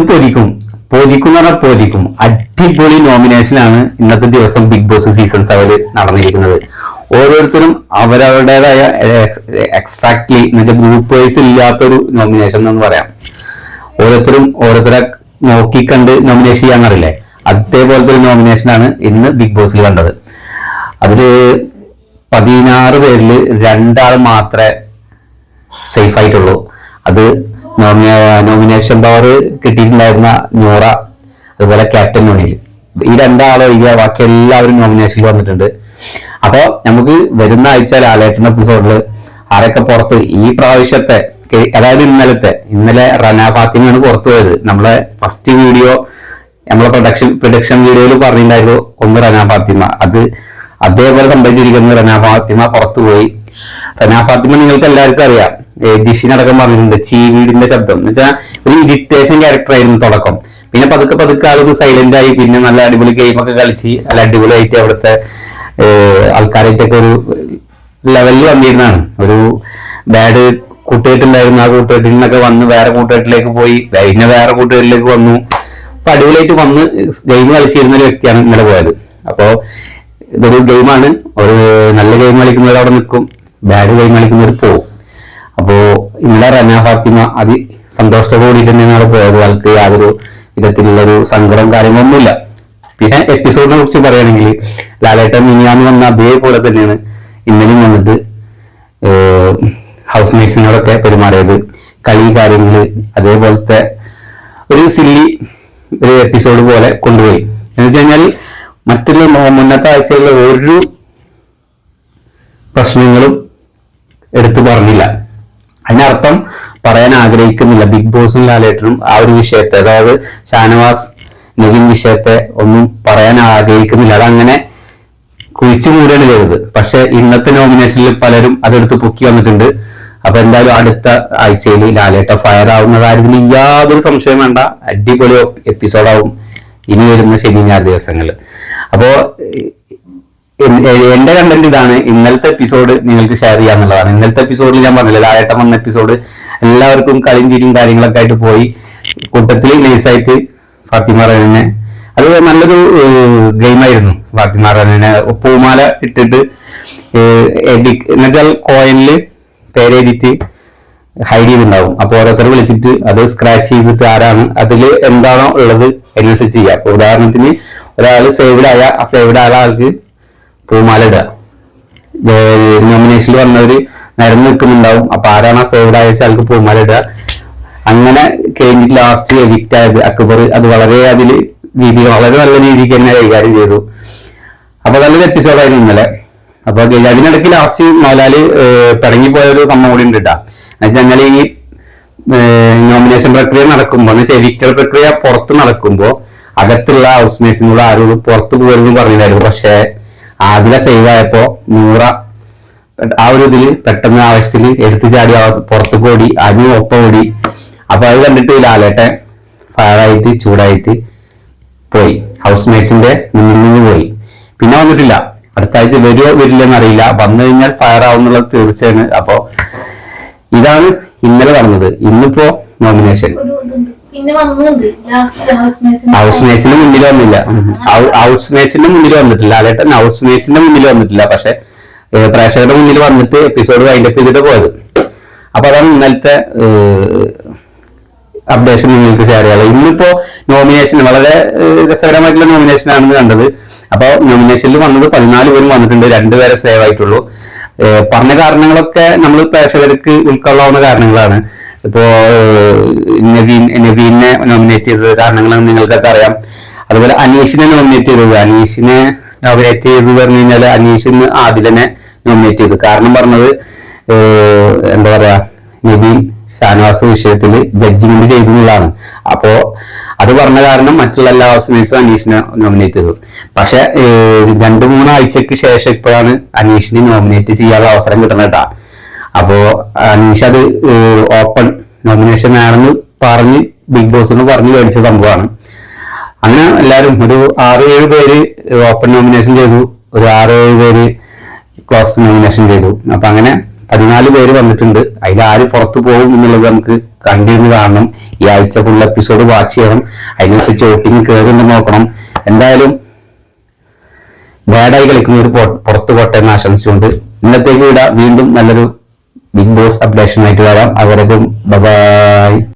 ഇത് പൊരിക്കും. പൊരിക്കും എന്ന് പറഞ്ഞാൽ പൊരിക്കും. അടിപൊളി നോമിനേഷനാണ് ഇന്നത്തെ ദിവസം ബിഗ് ബോസ് സീസൺ സെവനിൽ നടന്നിരിക്കുന്നത്. ഓരോരുത്തരും അവരവരുടേതായ എക്സ്ട്രാക്ട്ലി എന്നുവെച്ചാൽ ഗ്രൂപ്പ് വൈസ് ഇല്ലാത്തൊരു നോമിനേഷൻ എന്ന് പറയാം. ഓരോരുത്തരും ഓരോരുത്തരെ നോക്കിക്കണ്ട് നോമിനേഷൻ ചെയ്യാന്നറിയില്ലേ അതേപോലത്തെ ഒരു നോമിനേഷനാണ് ഇന്ന് ബിഗ് ബോസിൽ കണ്ടത്. അതിൽ പതിനാറ് പേരിൽ രണ്ടാൾ മാത്രമേ സേഫ് ആയിട്ടുള്ളൂ. അത് നോമിനേഷൻ പവർ കിട്ടിയിട്ടുണ്ടായിരുന്ന നൂറ അതുപോലെ ക്യാപ്റ്റൻ നോണിയിൽ ഈ രണ്ടാളെ ഒഴികെ ബാക്കി എല്ലാവരും നോമിനേഷനിൽ വന്നിട്ടുണ്ട്. അപ്പൊ നമുക്ക് വരുന്ന ആഴ്ച ലാലേട്ടൻ എപ്പിസോഡിൽ ആരൊക്കെ പുറത്ത് ഈ പ്രാവശ്യത്തെ അതായത് ഇന്നലത്തെ ഇന്നലെ റന ഫാത്തിമയാണ് പുറത്തു പോയത്. നമ്മളെ ഫസ്റ്റ് വീഡിയോ നമ്മളെ പ്രൊഡക്ഷൻ പ്രൊഡക്ഷൻ വീഡിയോയിൽ പറഞ്ഞിട്ടുണ്ടായിരുന്നു ഒന്ന് റന ഫാത്തിമ. അത് അതേപോലെ സംഭവിച്ചിരിക്കുന്നത് റന ഫാത്തിമ പുറത്തു പോയി. റന ഫാത്തിമ നിങ്ങൾക്ക് എല്ലാവർക്കും അറിയാം. ജിഷിനടക്കം പറഞ്ഞിട്ടുണ്ട്. ചീവീടിന്റെ ശബ്ദം. എന്ന് വെച്ചാൽ ഒരു ഇറിറ്റേഷൻ ക്യാരക്ടർ ആയിരുന്നു തുടക്കം. പിന്നെ പതുക്കെ പതുക്കെ അതൊന്ന് സൈലന്റ് ആയി. പിന്നെ നല്ല അടിപൊളി ഗെയിം ഒക്കെ കളിച്ച്. നല്ല അടിപൊളിയായിട്ട് അവിടുത്തെ ആൾക്കാരായിട്ടൊക്കെ ഒരു ലെവലിൽ വന്നിരുന്നതാണ് ഒരു ബാഡ് കൂട്ടുകെട്ടുണ്ടായിരുന്നു. ആ കൂട്ടുകെട്ടിൽ നിന്നൊക്കെ വന്ന് വേറെ കൂട്ടുകെട്ടിലേക്ക് പോയി. പിന്നെ വേറെ കൂട്ടുകെട്ടിലേക്ക് വന്നു. അപ്പൊ അടിപൊളിയായിട്ട് വന്ന് ഗെയിം കളിച്ചിരുന്ന ഒരു വ്യക്തിയാണ് ഇങ്ങനെ പോയത്. അപ്പോ ഇതൊരു ഗെയിമാണ് ഒരു നല്ല ഗെയിം കളിക്കുന്നവർ അവിടെ നിൽക്കും. ബാഡ് ഗെയിം കളിക്കുന്നവർ പോകും അപ്പോ ഇന്നലെ റന ഫാത്തിമ അതി സന്തോഷത്തോടു കൂടി തന്നെയാണ് പോയത്. ആൾക്ക് യാതൊരു വിധത്തിലുള്ള ഒരു സങ്കടം കാര്യങ്ങളൊന്നുമില്ല. പിന്നെ എപ്പിസോഡിനെ കുറിച്ച് പറയുകയാണെങ്കിൽ ലാലേട്ടൻ മിനിയാന്ന് വന്ന അതേപോലെ തന്നെയാണ് ഇന്നലെയും വന്നിട്ട് ഹൗസ് മേറ്റ്സിനോടൊക്കെ പെരുമാറിയത്. കളി കാര്യങ്ങൾ അതേപോലത്തെ ഒരു സില്ലി ഒരു എപ്പിസോഡ് പോലെ കൊണ്ടുപോയി. എന്ന് വെച്ച് കഴിഞ്ഞാൽ മറ്റൊരു മുന്നത്തെ ആഴ്ചയിലെ ഒരു പ്രശ്നങ്ങളും എടുത്തു പറഞ്ഞില്ല. അതിനർത്ഥം പറയാൻ ആഗ്രഹിക്കുന്നില്ല. ബിഗ് ബോസും ലാലേട്ടനും ആ ഒരു വിഷയത്തെ അതായത് ഷാനവാസ് നിവിൻ വിഷയത്തെ ഒന്നും പറയാൻ ആഗ്രഹിക്കുന്നില്ല. അതങ്ങനെ കുഴിച്ചു മൂടുകയാണ് ചെയ്തത് പക്ഷെ ഇന്നത്തെ നോമിനേഷനിൽ പലരും അതെടുത്ത് പൊക്കി വന്നിട്ടുണ്ട്. അപ്പൊ എന്തായാലും അടുത്ത ആഴ്ചയിൽ ലാലേട്ട ഫയർ ആവുന്ന കാര്യത്തിൽ യാതൊരു സംശയം വേണ്ട. അടിപൊളി എപ്പിസോഡാവും ഇനി വരുന്ന ശനി ഞായർ ദിവസങ്ങളിൽ അപ്പോ എന്റെ കണ്ടന്റ് ഇതാണ്. ഇന്നലത്തെ എപ്പിസോഡ് നിങ്ങൾക്ക് ഷെയർ ചെയ്യാന്നുള്ളതാണ്. ഇന്നലത്തെ എപ്പിസോഡിൽ ഞാൻ പറഞ്ഞില്ല ലാലേട്ടം വന്ന എപ്പിസോഡ് എല്ലാവർക്കും കളിയും ചിരിയും കാര്യങ്ങളൊക്കെ ആയിട്ട് പോയി. കൂട്ടത്തിൽ നൈസായിട്ട് ഫാത്തിമ റഹനെ അത് നല്ലൊരു ഗെയിമായിരുന്നു ഫാത്തിമ റഹനെ പൂമാല ഇട്ടിട്ട് എന്നുവെച്ചാൽ കോയിനിൽ പേരെഴുതിയിട്ട് ഹൈഡ് ചെയ്തിട്ടുണ്ടാവും. അപ്പൊ ഓരോരുത്തർ വിളിച്ചിട്ട് അത് സ്ക്രാച്ച് ചെയ്തിട്ട് ആരാണ് അതിൽ എന്താണോ ഉള്ളത് അതിനനുസരിച്ച് ചെയ്യാം. അപ്പൊ ഉദാഹരണത്തിന് ഒരാൾ സേവ്ഡ് ആയ ആ സേവ്ഡ് ആയ ആൾക്ക് പൂമാല ഇടുക നോമിനേഷനിൽ വന്നവര് നിരന്ന് നിൽക്കുന്നുണ്ടാവും. അപ്പൊ ആരാണ് ആ സേവ്ഡ് ആയ ആൾക്ക് പൂമാല ഇടുക അങ്ങനെ കഴിഞ്ഞിട്ട് ലാസ്റ്റ് എവിക്റ്റ് ആയത് അക്ബർ. അത് വളരെ അതിൽ രീതി വളരെ നല്ല രീതിക്ക് തന്നെ കൈകാര്യം ചെയ്തു. അപ്പൊ നല്ലൊരു എപ്പിസോഡായിരുന്നു ഇന്നലെ. അപ്പൊ അതിനിടയ്ക്ക് ലാസ്റ്റ് മോലാൽ പിടങ്ങിപ്പോയ ഒരു സംഭവം കൂടി ഉണ്ട് കേട്ടാ എന്നുവെച്ചാൽ ഈ നോമിനേഷൻ പ്രക്രിയ നടക്കുമ്പോൾ എന്ന് വെച്ചാൽ എവിക്റ്റർ പ്രക്രിയ പുറത്ത് നടക്കുമ്പോ അകത്തുള്ള ഹൗസ് മേറ്റ്സിനോട് ആരോട് പുറത്ത് പോകരുതെന്ന് പറഞ്ഞിട്ടുണ്ടായിരുന്നു പക്ഷേ ആദില സേവ് ആയപ്പോ നൂറ ആ ഒരു ഇതിൽ പെട്ടെന്ന് ആവശ്യത്തിൽ എടുത്തു ചാടി പുറത്തു കൂടി അനു ഒപ്പം ഓടി. അപ്പൊ അത് കണ്ടിട്ട് ലാലേട്ടൻ ഫയറായിട്ട് ചൂടായിട്ട് പോയി. ഹൗസ് മേറ്റ്സിന്റെ മുന്നിൽ നിന്ന് പോയി. പിന്നെ വന്നിട്ടില്ല. അടുത്ത ആഴ്ച വരുമോ വരില്ലെന്ന് അറിയില്ല. വന്നു കഴിഞ്ഞാൽ ഫയർ ആവും ആവുന്നുള്ളത് തീർച്ചയാണ്. അപ്പോ ഇതാണ് ഇന്നലെ നടന്നത്. ഇന്നിപ്പോ നോമിനേഷൻ ഹൗസ് മേറ്റ്സിന് ഹൗസ് മേറ്റ്സിന്റെ മുന്നിൽ വന്നില്ല. ഹൗസ് മേറ്റ്സിന്റെ മുന്നിൽ വന്നിട്ടില്ല. ലാലേട്ടൻ ഹൗസ് മേറ്റ്സിന്റെ മുന്നിൽ വന്നിട്ടില്ല. പക്ഷെ പ്രേക്ഷകരുടെ മുന്നിൽ വന്നിട്ട് എപ്പിസോഡ് വൈൻഡപ്പ് ചെയ്തിട്ട് പോയത്. അപ്പൊ അതാണ് ഇന്നലത്തെ അപ്ഡേഷൻ നിങ്ങൾക്ക് ഷെയർ ചെയ്യാം. ഇന്നിപ്പോ നോമിനേഷൻ വളരെ രസകരമായിട്ടുള്ള നോമിനേഷൻ ആണെന്ന് കണ്ടത്. അപ്പൊ നോമിനേഷനിൽ വന്നത് പതിനാല് പേരും വന്നിട്ടുണ്ട്. രണ്ടുപേരെ സേവ് ആയിട്ടുള്ളൂ. പറഞ്ഞ കാരണങ്ങളൊക്കെ നമ്മൾ പ്രേക്ഷകർക്ക് ഉൾക്കൊള്ളാവുന്ന കാരണങ്ങളാണ്. ഇപ്പോ നവീൻ നവീനെ നോമിനേറ്റ് ചെയ്തത് കാരണങ്ങളാണ് നിങ്ങൾക്കൊക്കെ അറിയാം. അതുപോലെ അനീഷിനെ നോമിനേറ്റ് ചെയ്തത്. അനീഷിനെ നോമിനേറ്റ് ചെയ്തത് പറഞ്ഞു കഴിഞ്ഞാൽ അനീഷിന് ആദിലനെ നോമിനേറ്റ് ചെയ്തു. കാരണം പറഞ്ഞത് എന്താ പറയാ നവീൻ ഷാനവാസ് വിഷയത്തിൽ ജഡ്ജ്മെന്റ് ചെയ്തതാണ് അപ്പോ അത് പറഞ്ഞ കാരണം മറ്റുള്ള എല്ലാ ഹൗസ്മേറ്റ്സും അനീഷിനെ നോമിനേറ്റ് ചെയ്തു. പക്ഷെ രണ്ടു മൂന്ന് ആഴ്ചക്ക് ശേഷം ഇപ്പോഴാണ് അനീഷിനെ നോമിനേറ്റ് ചെയ്യാനുള്ള അവസരം കിട്ടുന്നത് കേട്ടാ. അപ്പോ അനീഷ് അത് ഓപ്പൺ നോമിനേഷൻ ആണെന്ന് പറഞ്ഞ് ബിഗ് ബോസ് എന്ന് പറഞ്ഞ് മേടിച്ച സംഭവമാണ്. അങ്ങനെ എല്ലാവരും ഒരു ആറ് ഏഴ് പേര് ഓപ്പൺ നോമിനേഷൻ ചെയ്തു. ഒരു ആറ് ഏഴ് പേര് ക്ലോസ് നോമിനേഷൻ ചെയ്തു. അപ്പൊ അങ്ങനെ പതിനാല് പേര് വന്നിട്ടുണ്ട്. അതിൽ ആര് പുറത്തു പോകും എന്നുള്ളത് നമുക്ക് കണ്ടിരുന്ന് കാണണം. ഈ ആഴ്ച ഫുൾ എപ്പിസോഡ് വാച്ച് ചെയ്യണം. അതിനനുസരിച്ച് വോട്ടിങ് കയറുന്നു നോക്കണം. എന്തായാലും ബാഡായി ഒരു പുറത്തു പോട്ടെ എന്ന് ആശംസിച്ചുകൊണ്ട് ഇന്നത്തേക്ക് വീണ്ടും നല്ലൊരു ബിഗ് ബോസ് അപ്ഡേഷൻ ആയിട്ട് വരാം. അവരതും ബൈ